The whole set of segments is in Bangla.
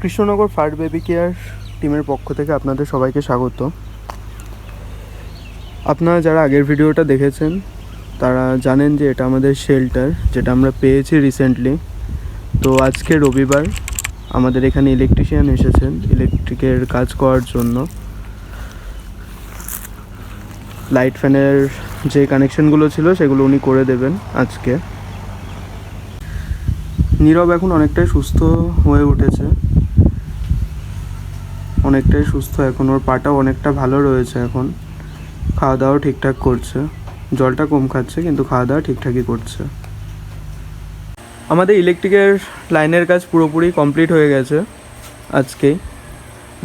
কৃষ্ণনগর ফায়ার বেবি কেয়ার টিমের পক্ষ থেকে আপনাদের সবাইকে স্বাগত। আপনারা যারা আগের ভিডিওটা দেখেছেন, তারা জানেন যে এটা আমাদের শেল্টার যেটা আমরা পেয়েছি রিসেন্টলি তো আজকে রবিবার আমাদের এখানে ইলেকট্রিশিয়ান এসেছেন ইলেকট্রিকের কাজ করার জন্য। লাইট ফ্যানের যে কানেকশনগুলো ছিল, সেগুলো উনি করে দেবেন আজকে। নীরব এখন অনেকটাই সুস্থ হয়ে উঠেছে। অনেকটাই সুস্থ। এখন ওর পাটাও অনেকটা ভালো রয়েছে এখন। খাওয়া দাওয়াও ঠিকঠাক করছে। জলটা কম খাচ্ছে কিন্তু খাওয়া দাওয়া ঠিকঠাকই করছে। আমাদের ইলেকট্রিকের লাইনের কাজ পুরোপুরি কমপ্লিট হয়ে গেছে আজকেই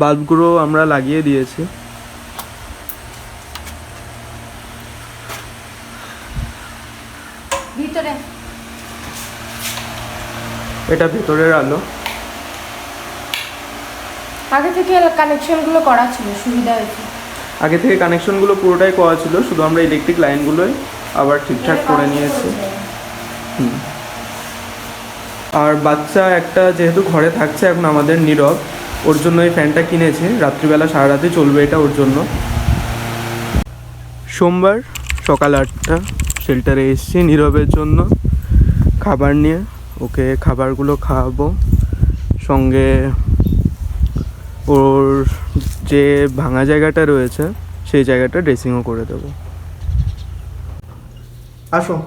বাল্বগুলো আমরা লাগিয়ে দিয়েছি। এটা ভেতরের আলো। আগে থেকে কানেকশনগুলো করা ছিল সুবিধা হয়েছে। আগে থেকে কানেকশনগুলো পুরোটাই করা ছিল শুধু আমরা ইলেকট্রিক লাইনগুলোই আবার ঠিকঠাক করে নিয়েছি। হুম। আর বাচ্চা একটা যেহেতু ঘরে থাকছে এখন আমাদের নীরব। ওর জন্য এই ফ্যানটা কিনেছি। রাত্রিবেলা সারা রাতে চলবে এটা ওর জন্য। সোমবার সকাল আটটা শেল্টারে এসেছি নীরবের জন্য। খাবার নিয়ে ওকে খাবারগুলো খাওয়াবো। সঙ্গে ওর যে ভাঙা জায়গাটা রয়েছে, সেই জায়গাটা ড্রেসিংও করে দেবো। আসো।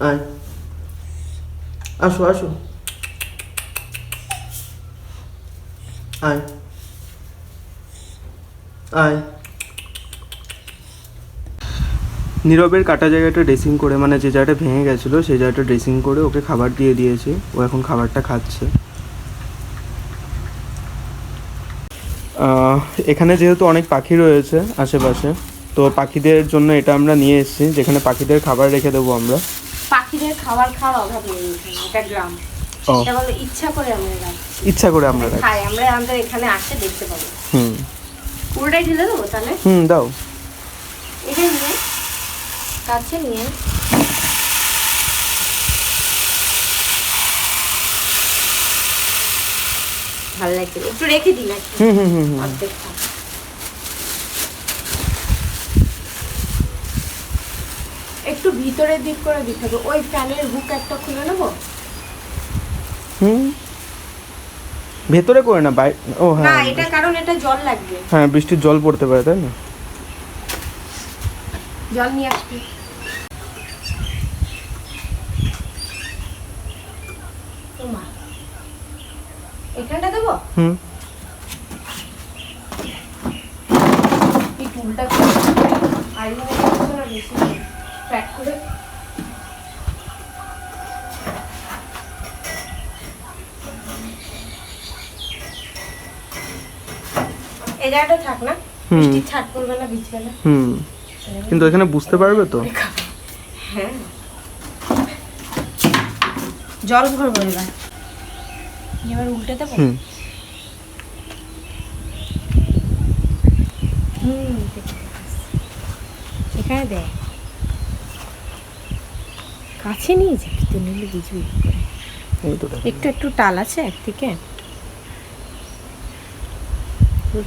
আয়। আসো আসো। আয়। আয়। নীরবের কাটা জায়গাটা ড্রেসিং করে মানে যে জায়গাটা ভেঙে গেছিল সেই জায়গাটা ড্রেসিং করে ওকে খাবার দিয়ে দিয়েছি। ও এখন খাবারটা খাচ্ছে। এখানে যেহেতু অনেক পাখি রয়েছে আশেপাশে তো পাখিদের জন্য এটা আমরা নিয়ে এসেছি যেখানে পাখিদের খাবার রেখে দেবো আমরা। পাখিদের খাবার খাওয়ার অভাব নেই এটা গ্রাম। ইচ্ছা করে আমরা রাখি ইচ্ছা করে আমরা রাখি খাই আমরা আমাদের এখানে আসে দেখতে পাবো। হুম। পুরোটাই ঢেলে দেবো তাহলে? হুম দাও। এটা নিয়ে কাছে নিয়ে। ভালো লাগছে। একটু রেখে দিন আর হুম হুম হুম হুম। একটু ভিতরের দিক করে দিতে হবে। ওই ফ্যানের হুক একটা খুলে নেব? হুম। ভেতরে করে না বাই ও না হ্যাঁ এটা কারণ এটা জল লাগবে। হ্যাঁ বৃষ্টির জল পড়তে পারে তাই না? জল নিয়ে আসবি। এখানটা দেবো? হুম। এই টুলটা করে আইরন করছ না বেশি প্যাক করে? এই জায়গাটা থাক না। ছাট না হুম। কিন্তু এখানে বুঝতে পারবে তো? হ্যাঁ। জল ভরবো এবার। এবার উল্টে দেবো? হুম। হুম এখানে দে কাছে নিয়ে যাবি তো নিলে বুঝবি। একটু একটু টাল আছে একদিকে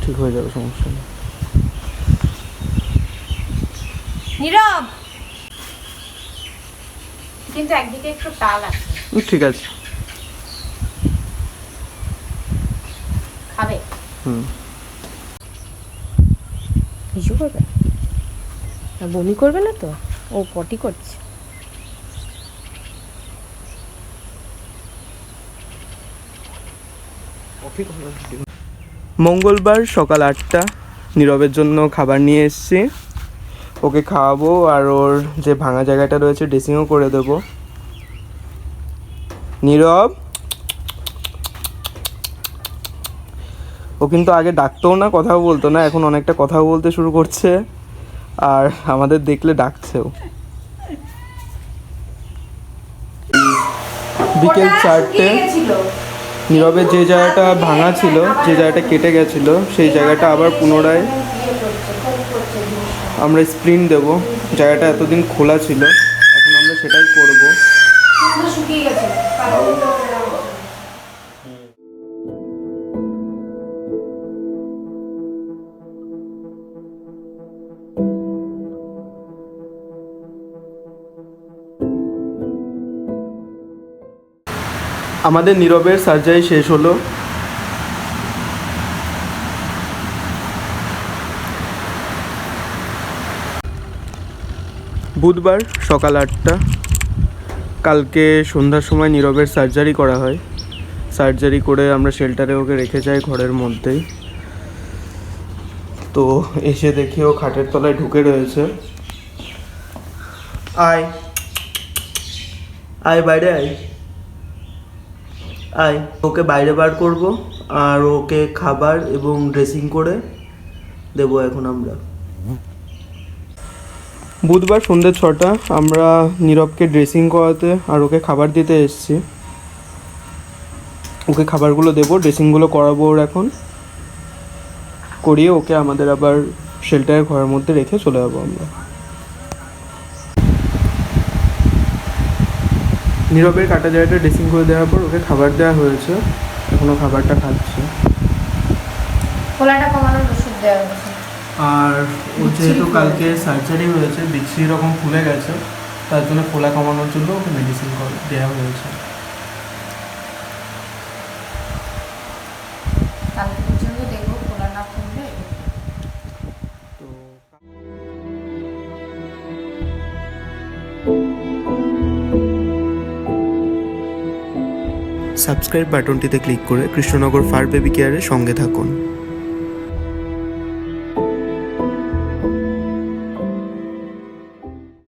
ঠিক হয়ে যাবে সমস্যা নেই। নীরব! কিন্তু একদিকে একটু টাল আছে। ঠিক আছে। খাবে। হুম। কিছু করবে? না বমি করবে না তো? ও পটি করছে। মঙ্গলবার সকাল আটটা নীরবের জন্য খাবার নিয়ে এসেছি। ওকে খাওয়াবো আর ওর যে ভাঙা জায়গাটা রয়েছে ড্রেসিংও করে দেবো। নীরব? ও কিন্তু আগে ডাকতেও না কথাও বলতো না এখন অনেকটা কথাও বলতে শুরু করছে আর আমাদের দেখলে ডাকছেও। বিকেল চারটে নীরবের যে জায়গাটা ভাঙা ছিল যে জায়গাটা কেটে গেছিল সেই জায়গাটা আবার পুনরায় আমরা স্প্রিন্ট দেব জায়গাটা এতদিন খোলা ছিল এখন আমরা সেটাই করব। শুকিয়ে গেছে আমাদের নীরবের সার্জারি শেষ হলো। বুধবার সকাল আটটা, কালকে সন্ধ্যার সময় নীরবের সার্জারি করা হয়। সার্জারি করে আমরা শেল্টারে ওকে রেখে যাই ঘরের মধ্যেই। তো এসে দেখি ও খাটের তলায় ঢুকে রয়েছে। আয়। আয়, বাইরে আয়। আয়, ওকে বাইরে বার করব আর ওকে খাবার এবং ড্রেসিং করে দেবো এখন আমরা। বুধবার সন্ধ্যে ছটা, আমরা নীরবকে ড্রেসিং করাতে আর ওকে খাবার দিতে এসেছি। ওকে খাবারগুলো দেবো ড্রেসিংগুলো করাবো ওর এখন। করিয়ে ওকে আমাদের আবার শেল্টারের ঘরের মধ্যে রেখে চলে যাব আমরা। নীরবের কাটা জায়গাটা ড্রেসিং করে দেওয়ার পর ওকে খাবার দেওয়া হয়েছে। এখনও খাবারটা খাচ্ছে। কমানোর ওষুধ দেওয়া হয়েছে। আর ও যেহেতু কালকে সার্জারি হয়েছে বিচ্ছি রকম ফুলে গেছে তার জন্য ফোলা কমানোর জন্য ওকে মেডিসিন দেওয়া হয়েছে। সাবস্ক্রাইব বাটনটিতে ক্লিক করে কৃষ্ণনগর ফার বেবি কেয়ারের সঙ্গে থাকুন।